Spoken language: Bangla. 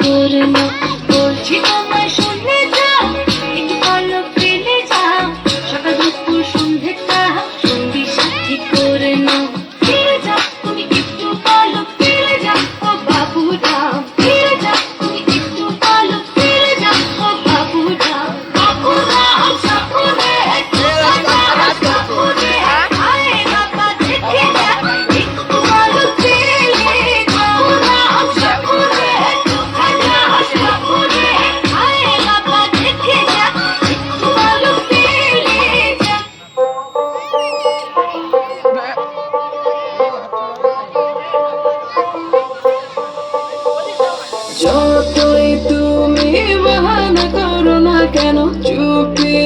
করে না